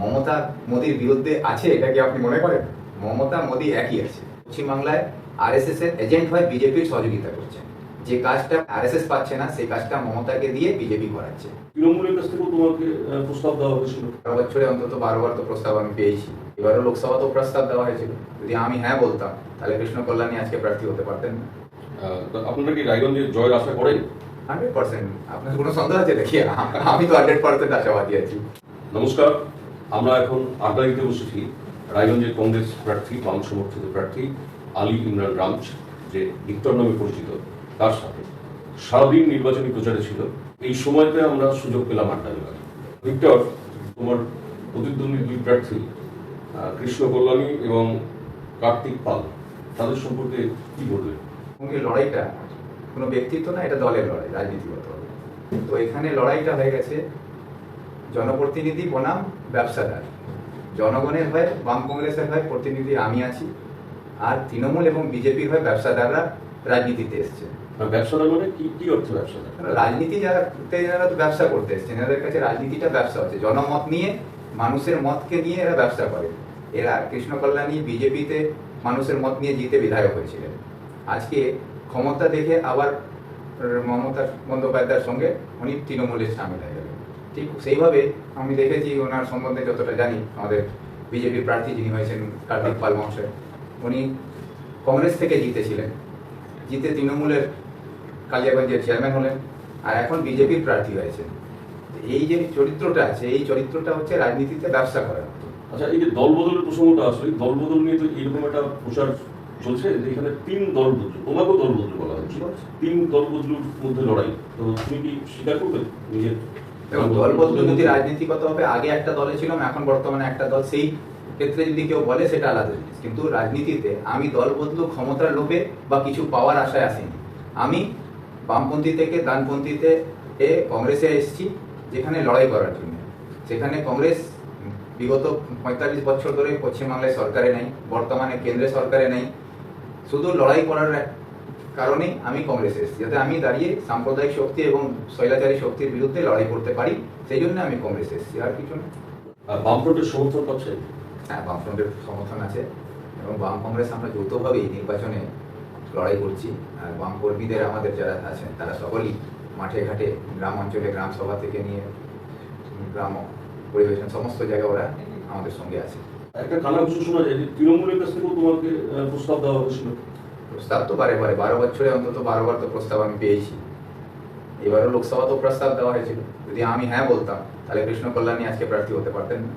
মমতা মোদির বিরুদ্ধে আছে এটা কি আপনি মনে করেন? মমতা মোদী একই আছে। পশ্চিমবাংলায় আরএসএস এর এজেন্ট হয়ে বিজেপির সহযোগিতা করছে। যে কাজটা আরএসএস পাচ্ছে না সেই কাজটা মমতাকে দিয়ে বিজেপি করাচ্ছে। তৃণমূলের কাছ থেকেও তোমাকে প্রস্তাব দেওয়া হয়েছিল। বারো বছরে অন্তত বারোবার তো প্রস্তাব আমি পেয়েছি। এবারও লোকসভা তো প্রস্তাব দেওয়া হয়েছিল। যদি আমি হ্যাঁ বলতাম তাহলে কৃষ্ণ কল্যাণী আজকে প্রার্থী হতে পারতেন না। আপনারা কি রায়গঞ্জে জয়ের আশা করেন? হান্ড্রেড পার্সেন্ট আপনার কোনো সন্দেহ আছে দেখি আমি তো হান্ড্রেড পার্সেন্ট আশাবাদী আছি। নমস্কার। আমরা এখন আড্ডা দিতে বসেছি রায়গঞ্জের কংগ্রেস প্রার্থী বাম সমর্থিত প্রার্থী আলী ইমরান রামচ যে ভিক্টর নামে পরিচিত, তার সাথে। সারাদিন নির্বাচনী প্রচারে ছিল। এই সময়তে আমরা সুযোগ পেলাম আড্ডা দেওয়ার। ভিক্টর, তোমার প্রতিদ্বন্দ্বী দুই প্রার্থী কৃষ্ণ কল্যাণী এবং কার্তিক পাল, তাদের সম্পর্কে কি বলবে? মুখে লড়াইটা কোনো ব্যক্তিত্ব না, এটা দলের লড়াই, রাজনীতিগত। তো এখানে লড়াইটা হয়ে গেছে জনপ্রতিনিধি বনাম ব্যবসাদার। জনগণের হয়ে বাম কংগ্রেসের হয়ে প্রতিনিধি আমি আছি। আর তৃণমূল এবং বিজেপির হয়ে ব্যবসাদাররা রাজনীতিতে এসছে ব্যবসাদার মানে কি কি অর্থে ব্যবসাদার? রাজনীতি যারা যারা তো ব্যবসা করতে এসছেন এদের কাছে রাজনীতিটা ব্যবসা হচ্ছে। জনমত নিয়ে মানুষের মতকে নিয়ে এরা ব্যবসা করে। এরা কৃষ্ণ কল্যাণী বিজেপিতে মানুষের মত নিয়ে জিতে বিধায়ক হয়েছিলেন। আজকে ক্ষমতা দেখে আবার মমতা বন্দ্যোপাধ্যায়ের সঙ্গে উনি তৃণমূলের সামিল হয়ে গেলেন। ঠিক সেইভাবে আমি দেখেছি ওনার সম্বন্ধে যতটা জানি আমাদের বিজেপি প্রার্থী যিনি হয়েছেন কার্তিক পাল মহাশয় উনি কংগ্রেস থেকে জিতেছিলেন। জিতে তৃণমূলের কালিয়াগঞ্জের চেয়ারম্যান হলেন আর এখন বিজেপির প্রার্থী হয়েছেন। এই যে চরিত্রটা আছে এই চরিত্রটা হচ্ছে রাজনীতিতে ব্যবসা করার আচ্ছা এই যে দল বদলের প্রসঙ্গটা আসলে দল বদল নিয়ে তো এরকম একটা প্রচার চলছে যে এখানে তিন দল বদল তোমাকেও দল বদল বলা হচ্ছে তিন দল বদলুর মধ্যে লড়াই তো তুমি কি স্বীকার করবে নিজের এবং দল বদল যদি রাজনীতিগত হবে আগে একটা দলে ছিলাম, এখন বর্তমানে একটা দল। সেই ক্ষেত্রে যদি কেউ বলে, সেটা আলাদা জিনিস। কিন্তু রাজনীতিতে আমি দল বদলু ক্ষমতার লোভে বা কিছু পাওয়ার আশায় আসিনি। আমি বামপন্থী থেকে ডানপন্থীতে এ কংগ্রেসে এসেছি, যেখানে লড়াই করার জন্য। সেখানে কংগ্রেস বিগত পঁয়তাল্লিশ বছর ধরে পশ্চিমবাংলায় সরকারে নেই, বর্তমানে কেন্দ্রে সরকারে নেই। শুধু লড়াই করার এক কারণেই আমি কংগ্রেসে এসেছি। যাতে আমি দাঁড়িয়ে সাম্প্রদায়িক শক্তি এবং শৈলাচারী শক্তির বিরুদ্ধে লড়াই করতে পারি সেই জন্য আমি কংগ্রেসে এসেছি। আর কিছু না। বামফ্রন্টের সমর্থন পাচ্ছে? হ্যাঁ বামফ্রন্টের সমর্থন আছে। এবং বাম কংগ্রেস আমরা যৌথভাবেই নির্বাচনে লড়াই করছি। আর বাম কর্মীদের আমাদের যারা আছেন তারা সকলেই মাঠে ঘাটে গ্রাম অঞ্চলে গ্রাম সভা থেকে নিয়ে গ্রাম পরিবেশন সমস্ত জায়গায় ওরা আমাদের সঙ্গে আছে। একটা কানাঘুষো শোনা যায় যে তৃণমূলের কাছ থেকেও তোমাকে প্রস্তাব দেওয়া হয়েছিল। প্রস্তাব তো বারে বারে বারো বছরে অন্তত বারোবার তো প্রস্তাব আমি পেয়েছি। এবারও লোকসভা তো প্রস্তাব দেওয়া হয়েছিল। যদি আমি হ্যাঁ বলতাম তাহলে কৃষ্ণ কল্যাণী আজকে প্রার্থী হতে পারতেন না।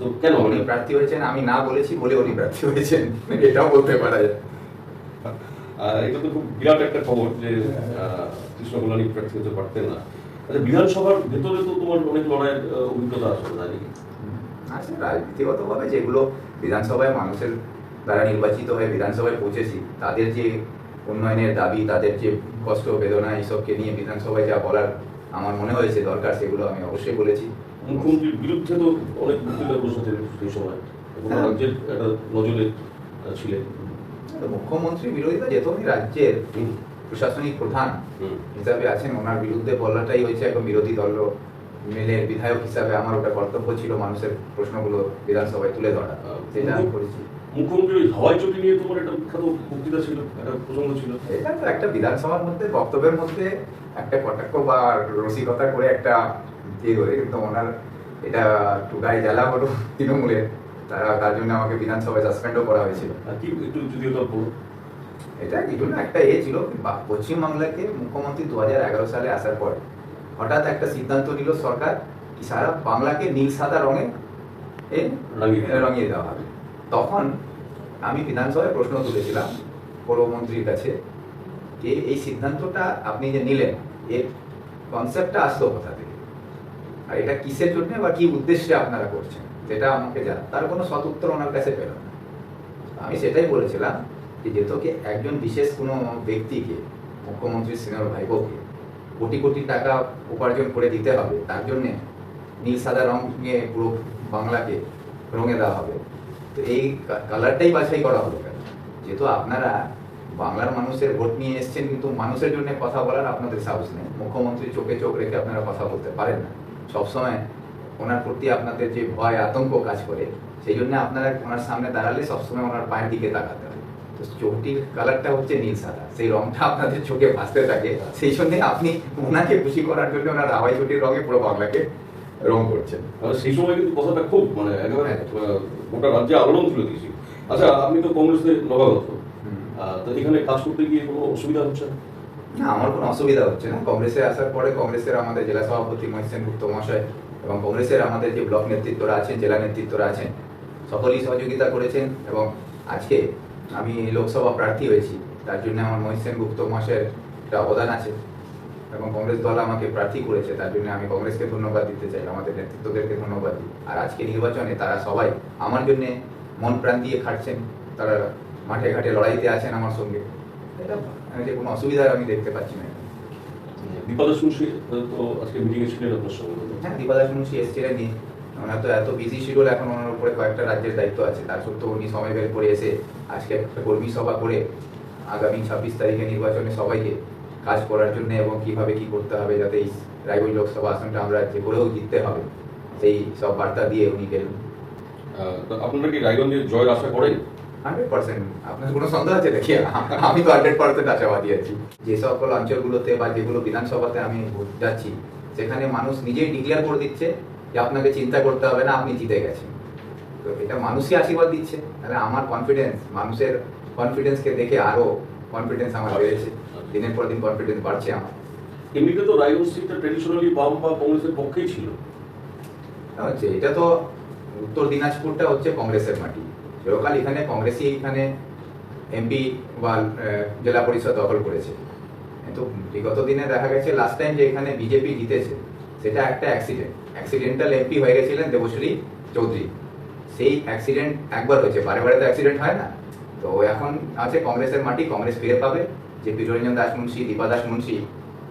তো কেন উনি প্রার্থী হয়েছেন আমি না বলেছি বলে উনি প্রার্থী হয়েছেন। এটাও বলতে পারা যায়। এটা তো খুব বিরাট একটা খবর যে কৃষ্ণ কল্যাণী প্রার্থী হতে পারতেন না। আচ্ছা বিধানসভার ভেতরে তো তোমার অনেক লড়াইয়ের অভিজ্ঞতা আছে জানি আছে রাজনীতিগতভাবে যেগুলো বিধানসভায় মানুষের দ্বারা নির্বাচিত হয়ে বিধানসভায় পৌঁছেছি তাদের যে উন্নয়নের দাবি তাদের যে কষ্ট বেদনা এইসবকে নিয়ে বিধানসভায় যা বলার আমার মনে হয়েছে দরকার সেগুলো আমি অবশ্যই বলেছি। মুখ্যমন্ত্রীর বিরুদ্ধে তো অনেক বক্তৃতা বসেছেন সেই সময়। এবং হ্যাঁ। রাজ্যের একটা নজরে ছিলেন। মুখ্যমন্ত্রী বিরোধিতা যেহেতু রাজ্যের প্রশাসনিক প্রধান হিসাবে আছেন ওনার বিরুদ্ধে বলাটাই হয়েছে এখন বিরোধী দল মিলের বিধায়ক হিসাবে আমার ওটা কর্তব্য ছিল মানুষের প্রশ্নগুলো বিধানসভায় তুলে ধরা সেটা আমি করেছি। মুখ্যমন্ত্রী ওই হাওয়াই চটি নিয়ে তোমার একটা বিখ্যাত বক্তৃতা ছিল একটা প্রসঙ্গ ছিল। এটা তো একটা বিধানসভার মধ্যে বক্তব্যের মধ্যে একটা কটাক্ষ বা রসিকতা করে একটা কিন্তু ওনার এটা একটু গায়ে জ্বালা হলো তৃণমূলের তারা তার জন্য আমাকে বিধানসভায় সাসপেন্ডও করা হয়েছিল। কি একটু যদি এটা কিছু না একটা এ ছিল পশ্চিমবাংলাকে মুখ্যমন্ত্রী দু হাজার এগারো সালে আসার পর হঠাৎ একটা সিদ্ধান্ত নিল সরকার সারা বাংলাকে নীল সাদা রঙে। রঙিয়ে দেওয়া হবে। তখন আমি বিধানসভায় প্রশ্ন তুলেছিলাম পৌরমন্ত্রীর কাছে যে এই সিদ্ধান্তটা আপনি যে নিলেন, এর কনসেপ্টটা আসলো কোথা থেকে? আর এটা কিসের জন্য বা কি উদ্দেশ্যে আপনারা করছেন? যেটা আমাকে জানা তার কোনো সৎ উত্তর ওনার কাছে পেলাম না। আমি সেটাই বলেছিলাম যে যেহেতু কি একজন বিশেষ কোনো ব্যক্তিকে, মুখ্যমন্ত্রী সিনিয়র ভাইবোকে কোটি কোটি টাকা উপার্জন করে দিতে হবে, তার জন্যে নীল সাদা রঙে পুরো বাংলাকে রঙে দেওয়া হবে। তো এই কালারটাই বাছাই করা হলো কেন? যেহেতু আপনারা বাংলার মানুষের ভোট নিয়ে এসেছেন, কিন্তু মানুষের জন্য কথা বলার আপনাদের সাহস নেই। মুখ্যমন্ত্রী চোখে চোখ রেখে আপনারা কথা বলতে পারেন না। সবসময় ওনার প্রতি আপনাদের যে ভয়, আতঙ্ক কাজ করে, সেই জন্য আপনারা ওনার সামনে দাঁড়ালে সবসময় ওনার পায়ের দিকে তাকাতে হয়। তো চোখটির কালারটা হচ্ছে নীল সাদা। সেই রংটা আপনাদের চোখে ভাসতে থাকে। সেই জন্য আপনি ওনাকে খুশি করার জন্য ওনার হাওয়াই চটির রঙে পুরো বাংলাকে রং করছেন। মানে সেই সময় কিন্তু কথাটা খুব মানে একেবারে গোটা রাজ্যে আলোড়ন তুলে দিয়েছি। আচ্ছা আপনি তো কংগ্রেসের নবাগত। তো এখানে কাজ করতে গিয়ে কোনো অসুবিধা হচ্ছে? না না আমার কোনো অসুবিধা হচ্ছে না। কংগ্রেসে আসার পরে কংগ্রেসের আমাদের জেলা সভাপতি মহেশ গুপ্ত মহাশয় এবং কংগ্রেসের আমাদের যে ব্লক নেতৃত্বরা আছেন জেলা নেতৃত্বরা আছেন সকলেই সহযোগিতা করেছেন এবং আজকে আমি লোকসভা প্রার্থী হয়েছি। তার জন্য আমার মহেশ গুপ্ত মহাশয়ের একটা অবদান আছে। এবং কংগ্রেস দল আমাকে প্রার্থী করেছে তার জন্য আমি কংগ্রেসকে ধন্যবাদ দিতে চাই আমাদের নেতৃত্বদেরকে ধন্যবাদ দিই। আর আজকে নির্বাচনে তারা সবাই আমার জন্য মন প্রাণ দিয়ে খাটছেন তারা মাঠে ঘাটে লড়াইতে আছেন আমার সঙ্গে। এটা আমি যে কোনো অসুবিধা আমি দেখতে পাচ্ছি না। শুনছি তো আজকে মিটিংয়ে ছিলেন আপনার সঙ্গে। হ্যাঁ এসছিলেন ওনার তো এত বিজি শিডিউল এখন ওনার উপরে কয়েকটা রাজ্যের দায়িত্ব আছে। তার সত্ত্বেও উনি সময় বের করে এসে আজকে একটা কর্মী সভা করে আগামী ছাব্বিশ তারিখে নির্বাচনে সবাইকে কাজ করার জন্য এবং কীভাবে কি করতে হবে যাতে এই রায়গঞ্জ লোকসভা আসনটা আমরা যে করেও জিততে হবে সেই সব বার্তা দিয়ে উনি গেলেন। তো আপনারা কি রায়গঞ্জে জয়ের আশা করেন? Hundred percent. আপনার কোনো সন্দেহ আছে দেখি আমি তো হান্ড্রেড পার্সেন্ট আশাবাদী আছি। যে সকল অঞ্চলগুলোতে বা যেগুলো বিধানসভাতে আমি যাচ্ছি সেখানে মানুষ নিজেই ডিক্লেয়ার করে দিচ্ছে যে আপনাকে চিন্তা করতে হবে না আপনি জিতে গেছেন। তো এটা মানুষই আশীর্বাদ দিচ্ছে। তাহলে আমার কনফিডেন্স মানুষের কনফিডেন্সকে দেখে আরও কনফিডেন্স আমার বেড়েছে। দিনের পর দিন কনফিডেন্স বাড়ছে আমার। এমনিতে তো রায়গঞ্জ সিটটা ট্রেডিশনালি বাম বা কংগ্রেসের পক্ষেই ছিল। না হচ্ছে এটা তো উত্তর দিনাজপুরটা হচ্ছে কংগ্রেসের মাটি। লোকাল এখানে কংগ্রেসই এখানে এমপি বা জেলা পরিষদ দখল করেছে। কিন্তু বিগত দিনে দেখা গেছে লাস্ট টাইম যে এখানে বিজেপি জিতেছে সেটা একটা অ্যাক্সিডেন্ট অ্যাক্সিডেন্টাল এমপি হয়ে গেছিলেন দেবশ্রী চৌধুরী। সেই অ্যাক্সিডেন্ট একবার হয়েছে বারে বারে তো অ্যাক্সিডেন্ট হয় না। তো এখন আছে কংগ্রেসের মাটি কংগ্রেস ফিরে পাবে। যে বিজয়রঞ্জন দাস মুন্সি দীপা দাস মুন্সি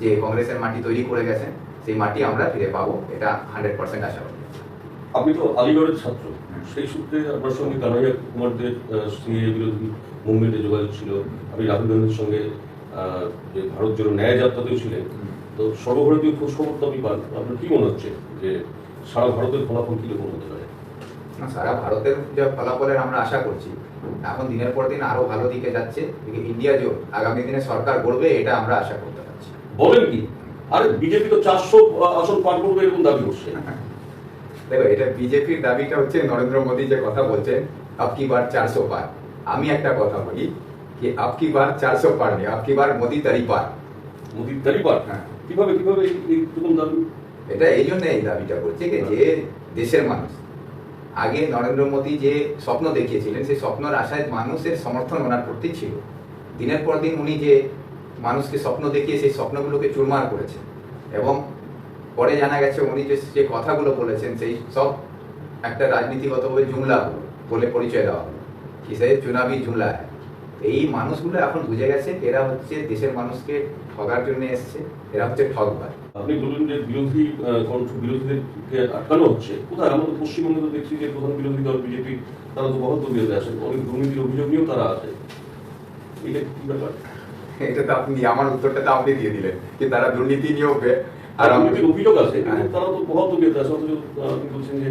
যে কংগ্রেসের মাটি তৈরি করে গেছেন সেই মাটি আমরা ফিরে পাবো এটা হান্ড্রেড পার্সেন্ট আশাবাদী আপনি তো আলিগড়ের ছাত্র। সেই সূত্রে আপনার সঙ্গে কানাইয়া কুমারদের সিএ বিরোধী মুভমেন্টে যোগাযোগ ছিল। আপনি রাহুল গান্ধীর সঙ্গে যে ভারত জোড়ো ন্যায় যাত্রাতেও ছিলেন। তো সর্বভারতীয় খোঁজ খবর তো আপনি পান। আপনার কি মনে হচ্ছে যে সারা ভারতের ফলাফল কীরকম হতে পারে? সারা ভারতের যে ফলাফলের আমরা আশা করছি এখন দিনের পর দিন আরও ভালো দিকে যাচ্ছে ইন্ডিয়া জোট আগামী দিনে সরকার গড়বে এটা আমরা আশা করতে পারছি। বলেন কি? আরে বিজেপি তো চারশো আসন পার করবে এরকম দাবি করছে। দেখো এটা বিজেপির দাবিটা হচ্ছে নরেন্দ্র মোদী যে কথা বলছেন আপকি বার চারশো পার। আমি একটা কথা বলি কি আপকি বার চারশো পার নেই আপকি বার মোদী তারি পার? মোদির দাবি পার? হ্যাঁ। কীভাবে কীভাবে এই- এইরকম দাবি? এটা এই জন্য এই দাবিটা করছে যে দেশের মানুষ আগে নরেন্দ্র মোদী যে স্বপ্ন দেখিয়েছিলেন, সেই স্বপ্নের আশায় মানুষের সমর্থন ওনার প্রতি ছিল। দিনের পর দিন উনি যে মানুষকে স্বপ্ন দেখিয়ে সেই স্বপ্নগুলোকে চুরমার করেছেন এবং পরে জানা গেছে উনি যে যে কথাগুলো বলেছেন, সেই সব একটা রাজনীতিগতভাবে জুমলা বলে পরিচয় দেওয়া হলো। কিসে চুনাবি জুমলা? এই মানুষগুলো এখন বুঝে গেছে এরা হচ্ছে দেশের মানুষকে ঠগার জন্য এসছে, এরা হচ্ছে ঠগবার। আপনি বললেন যে বিরোধী কণ্ঠ বিরোধীদেরকে আটকানো হচ্ছে। কোথায়? আমরা তো পশ্চিমবঙ্গে তো দেখছি যে প্রধান বিরোধী দল বিজেপি তারা তো বহুত বিরোধী আছে অনেক দুর্নীতির অভিযোগ নিয়েও তারা আছে এটা কি ব্যাপার? এটা তো আপনি আমার উত্তরটা তো আপনি দিয়ে দিলেন যে তারা দুর্নীতি নিয়েও আর আর আমি দুর্নীতির অভিযোগ আছে হ্যাঁ। তারা তো বহুত বিরোধী আছে অথচ আপনি বলছেন যে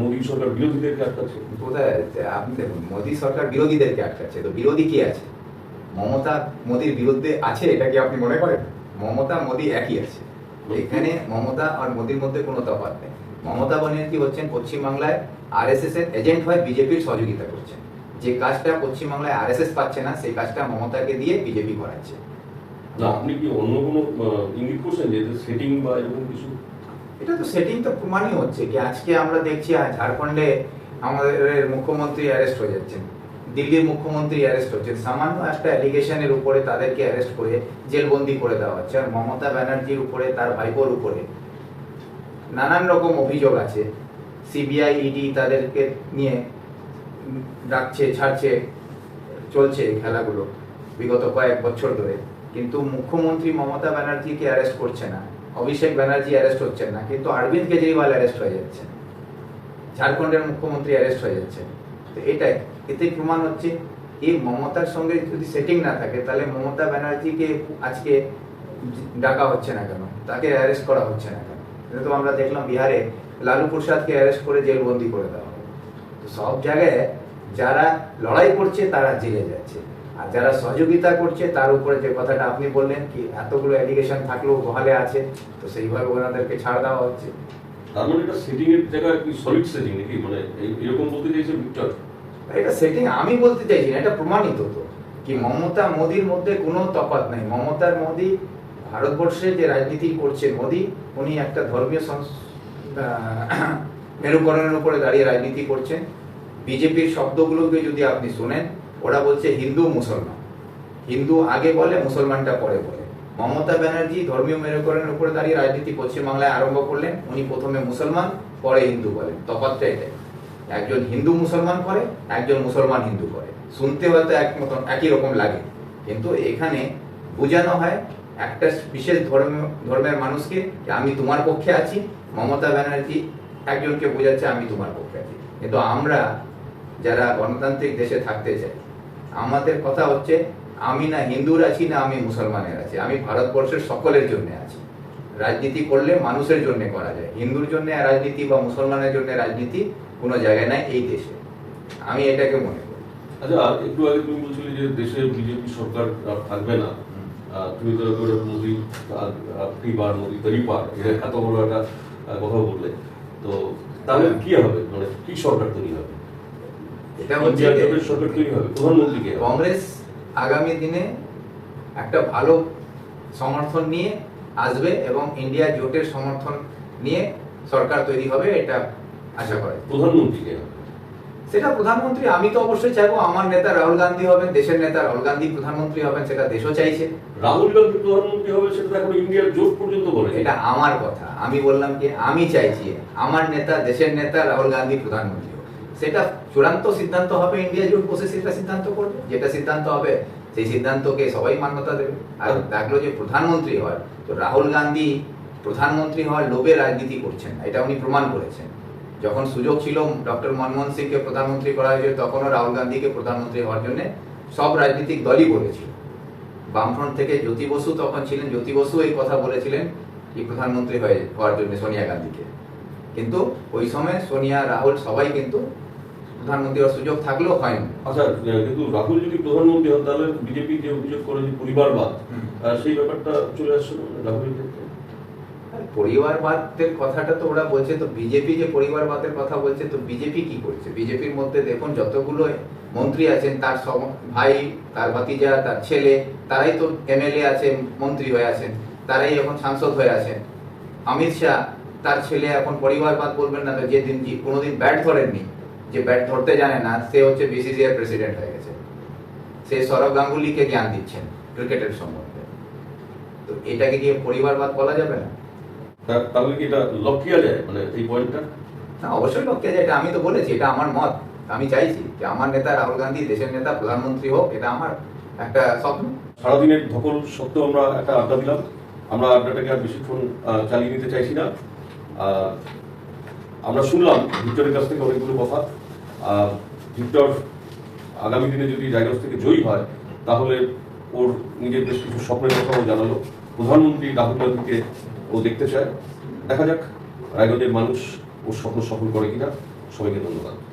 মোদী সরকার বিরোধীদেরকে আটকাচ্ছে। কোথায়? আপনি দেখুন মোদী সরকার বিরোধীদেরকে আটকাচ্ছে। তো বিরোধী কি আছে? মমতা মোদীর বিরুদ্ধে আছে? এটা কি আপনি মনে করেন? মমতা মোদী একই আছে। এখানে মমতা আর মোদীর মধ্যে কোনো তফাৎ নেই। মমতা ব্যানার্জি হচ্ছেন পশ্চিমবাংলায় আর এস এর এজেন্ট হয়ে বিজেপির সহযোগিতা করছেন। যে কাজটা পশ্চিমবাংলায় আর এস এস পাচ্ছে না সেই কাজটা মমতাকে দিয়ে বিজেপি করাচ্ছে। আপনি কি অন্য কোনো ইঙ্গিত করছেন যে সেটিং বা এরকম কিছু? এটা তো সেটিং তো প্রমাণই হচ্ছে কি আজকে আমরা দেখছি ঝাড়খণ্ডে আমাদের মুখ্যমন্ত্রী অ্যারেস্ট হয়ে যাচ্ছেন। দিল্লির মুখ্যমন্ত্রী অ্যারেস্ট হচ্ছেন সামান্য একটা অ্যালিগেশনের উপরে তাদেরকে অ্যারেস্ট করে জেলবন্দি করে দেওয়া হচ্ছে। আর মমতা ব্যানার্জির উপরে, তার ভাইপোর উপরে নানান রকম অভিযোগ আছে। সিবিআই ইডি তাদেরকে নিয়ে ডাকছে, ছাড়ছে, চলছে খেলাগুলো বিগত কয়েক বছর ধরে। কিন্তু মুখ্যমন্ত্রী মমতা ব্যানার্জিকে অ্যারেস্ট করছে না। অভিষেক ব্যানার্জি অ্যারেস্ট হচ্ছেন না। কিন্তু অরবিন্দ কেজরিওয়াল অ্যারেস্ট হয়ে যাচ্ছে। ঝাড়খণ্ডের মুখ্যমন্ত্রী অ্যারেস্ট হয়ে যাচ্ছেন। এটাই। এতে প্রমাণ হচ্ছে এই মমতার সঙ্গে যদি সেটিং না থাকে, তাহলে মমতা ব্যানার্জিকে আজকে ডাকা হচ্ছে না কেন? তাকে অ্যারেস্ট করা হচ্ছে না কেন? এটা তো আমরা দেখলাম বিহারে লালু প্রসাদকে অ্যারেস্ট করে জেলবন্দি করে দেওয়া তো সব জায়গায় যারা লড়াই করছে, তারা জেলে যাচ্ছে। আর যারা সহযোগিতা করছে, তার উপরে যে কথাটা আপনি বললেন কি এতগুলো অ্যালিগেশন থাকলেও বহালে আছে, তো সেইভাবে ওনাদেরকে ছাড় দেওয়া হচ্ছে। তার মানে এটা সেটিং এর জায়গায় কি সলিড সেটিং নাকি? মানে এরকম বলতে চাইছে এটা সেটিং আমি বলতে চাইছি না, এটা প্রমাণিত তো। কি মমতা মোদির মধ্যে কোনো তফাৎ নাই। মমতার মোদি ভারতবর্ষে যে রাজনীতি করছে, মোদি, উনি একটা ধর্মীয় মেরুকরণের উপরে দাঁড়িয়ে রাজনীতি করছেন। বিজেপির শব্দগুলোকে যদি আপনি শোনেন, ওরা বলছে হিন্দু মুসলমান। হিন্দু আগে বলে, মুসলমানটা পরে বলে। মমতা ব্যানার্জি ধর্মীয় মেরুকরণের উপরে দাঁড়িয়ে রাজনীতি পশ্চিমবাংলায় আরম্ভ করলেন, উনি প্রথমে মুসলমান, পরে হিন্দু বলেন। তফাৎটা এটাই। একজন হিন্দু মুসলমান করে, একজন মুসলমান হিন্দু করে। শুনতে হয়তো এক মতন, একই রকম লাগে। কিন্তু এখানে বোঝানো হয় একটা বিশেষ ধর্ম, ধর্মের মানুষকে যে আমি তোমার পক্ষে আছি, মমতা ব্যানার্জি একজনকে বোঝাচ্ছে আমি তোমার পক্ষে আছি। কিন্তু আমরা যারা গণতান্ত্রিক দেশে থাকতে চাই, আমাদের কথা হচ্ছে আমি না হিন্দুর আছি না আমি মুসলমানের আছি, আমি ভারতবর্ষের সকলের জন্য আছি। রাজনীতি করলে মানুষের জন্য করা যায়, হিন্দুর জন্য রাজনীতি বা মুসলমানের জন্য রাজনীতি কোনো জায়গায় নাই এই দেশে। আমি এটাকে মনে করি। আচ্ছা একটু আগে তুমি বলছিলে যে দেশে বিজেপি সরকার থাকবে না। তুমি তো করে মোদি আপনি বার মোদি তরিপার এত বড় একটা কথা বললে। তো তাহলে কি হবে? মানে কি সরকার তৈরি হবে? এটা হচ্ছে সরকার তৈরি হবে? কংগ্রেস আগামী দিনে একটা ভালো সমর্থন নিয়ে আসবে এবং ইন্ডিয়া জোটের সমর্থন নিয়ে সরকার তৈরি হবে এটা আশা করে প্রধানমন্ত্রী কে? সেটা প্রধানমন্ত্রী আমি তো অবশ্যই চাইব আমার নেতা রাহুল গান্ধী হবেন দেশের নেতা রাহুল গান্ধী প্রধানমন্ত্রী হবেন সেটা দেশও চাইছে। রাহুল গান্ধী প্রধানমন্ত্রী হবে সেটা এখন ইন্ডিয়ার জোট পর্যন্ত বলে এটা আমার কথা। আমি বললাম কি আমি চাইছি আমার নেতা দেশের নেতা রাহুল গান্ধী প্রধানমন্ত্রী। সেটা চূড়ান্ত সিদ্ধান্ত হবে ইন্ডিয়া জোট বসে সেটা সিদ্ধান্ত করবে। যেটা সিদ্ধান্ত হবে সেই সিদ্ধান্তকে সবাই মান্যতা দেবে। আর দেখল যে প্রধানমন্ত্রী হয় তো রাহুল গান্ধী প্রধানমন্ত্রী হওয়ার লোভে রাজনীতি করছেন এটা উনি প্রমাণ করেছেন। যখন সুযোগ ছিল ডক্টর মনমোহন সিংকে প্রধানমন্ত্রী করা হয়েছিল তখনও রাহুল গান্ধীকে প্রধানমন্ত্রী হওয়ার জন্য সব রাজনৈতিক দলই বলেছিল। বামফ্রন্ট থেকে জ্যোতি বসু তখন ছিলেন জ্যোতি বসু এই কথা বলেছিলেন কি প্রধানমন্ত্রী হয়ে হওয়ার জন্য সোনিয়া গান্ধীকে। কিন্তু ওই সময় সোনিয়া রাহুল সবাই কিন্তু প্রধানমন্ত্রী হওয়ার সুযোগ থাকলেও হয়নি। আচ্ছা কিন্তু রাহুল যদি প্রধানমন্ত্রী হন তাহলে বিজেপি যে অভিযোগ করে যে পরিবারবাদ সেই ব্যাপারটা চলে আসছে না? রাহুলের ক্ষেত্রে? আর পরিবারবাদের কথাটা তো ওরা বলছে, তো বিজেপি যে পরিবারবাদের কথা বলছে, তো বিজেপি কি করছে? বিজেপির মধ্যে দেখুন যতগুলো মন্ত্রী আছেন, তার ভাই, তার ভাতিজা, তার ছেলে, তারাই তো এমএলএ আছে, মন্ত্রী হয়ে আছেন, তারাই এখন সাংসদ হয়ে আছেন। অমিত শাহ, তার ছেলে এখন পরিবারবাদ বলবেন না, তো যে কি, কোনোদিন ব্যাট ধরেননি, যে ব্যাট ধরতে জানে না, সে হচ্ছে বিসিসিআই প্রেসিডেন্ট হয়ে গেছে। সে সৌরভ গাঙ্গুলিকে জ্ঞান দিচ্ছেন, ক্রিকেটের সম্বন্ধে। তো এটাকে কি পরিবারবাদ বলা যাবে না? তাহলে কি এটা লক্ষ্যিয়া যায় মানে এই পয়েন্টটা না অবশ্যই লক্ষ্যে যায় এটা আমি তো বলেছি এটা আমার মত আমি চাইছি যে আমার নেতা রাহুল গান্ধী দেশের নেতা প্রধানমন্ত্রী হোক এটা আমার একটা স্বপ্ন। সারাদিনের ধকল সত্ত্বেও আমরা একটা আড্ডা দিলাম আমরা আড্ডাটাকে আর বেশিক্ষণ চালিয়ে নিতে চাইছি না। আমরা শুনলাম ভিক্টরের কাছ থেকে অনেকগুলো কথা। ভিক্টর আগামী দিনে যদি জায়গা থেকে জয়ী হয় তাহলে ওর নিজের বেশ কিছু স্বপ্নের কথাও জানালো। প্রধানমন্ত্রী রাহুল গান্ধীকে ও দেখতে চায়। দেখা যাক রায়গঞ্জের মানুষ ও স্বপ্ন সফল করে কিনা। সবাইকে ধন্যবাদ।